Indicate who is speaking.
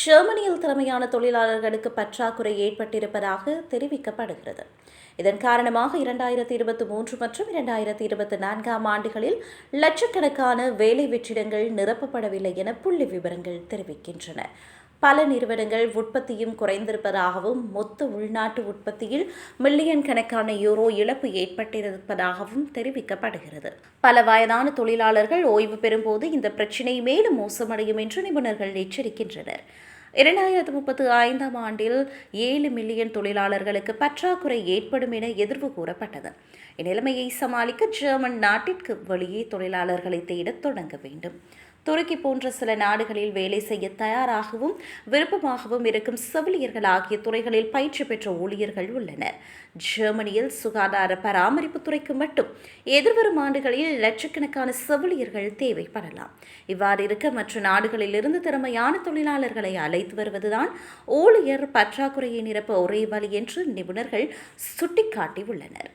Speaker 1: ஜெர்மனியில் திறமையான தொழிலாளர்களுக்கு பற்றாக்குறை ஏற்பட்டிருப்பதாக தெரிவிக்கப்படுகிறது. இதன் காரணமாக இரண்டாயிரத்தி இருபத்தி மூன்று மற்றும் இரண்டாயிரத்தி இருபத்தி நான்காம் ஆண்டுகளில் லட்சக்கணக்கான வேலை வெற்றிடங்கள் நிரப்பப்படவில்லை என புள்ளி விவரங்கள் தெரிவிக்கின்றன. பல நிறுவனங்கள் உற்பத்தியும் குறைந்திருப்பதாகவும் மொத்த உள்நாட்டு உற்பத்தியில் மில்லியன் கணக்கான யூரோ இழப்பு ஏற்பட்டிருப்பதாகவும் தெரிவிக்கப்படுகிறது. பல வயதான தொழிலாளர்கள் ஓய்வு பெறும்போது இந்த பிரச்சினை மேலும் மோசமடையும் என்று நிபுணர்கள் எச்சரிக்கின்றனர். இரண்டாயிரத்து முப்பத்து ஐந்தாம் ஆண்டில் ஏழு மில்லியன் தொழிலாளர்களுக்கு பற்றாக்குறை ஏற்படும் என எதிர்வு கூறப்பட்டது. இந்நிலைமையை சமாளிக்க ஜெர்மன் நாட்டிற்கு வெளியே தொழிலாளர்களை தேடத் தொடங்க வேண்டும். துருக்கி போன்ற சில நாடுகளில் வேலை செய்ய தயாராகவும் விருப்பமாகவும் இருக்கும் செவிலியர்கள் ஆகிய துறைகளில் பயிற்சி பெற்ற ஊழியர்கள் உள்ளனர். ஜெர்மனியில் சுகாதார பராமரிப்பு துறைக்கு மட்டும் எதிர்வரும் ஆண்டுகளில் லட்சக்கணக்கான செவிலியர்கள் தேவைப்படலாம். இவ்வாறு இருக்க மற்ற நாடுகளிலிருந்து திறமையான தொழிலாளர்களை அழைத்து வருவதுதான் ஊழியர் பற்றாக்குறையை நிரப்ப ஒரே வழி என்று நிபுணர்கள் சுட்டிக்காட்டியுள்ளனர்.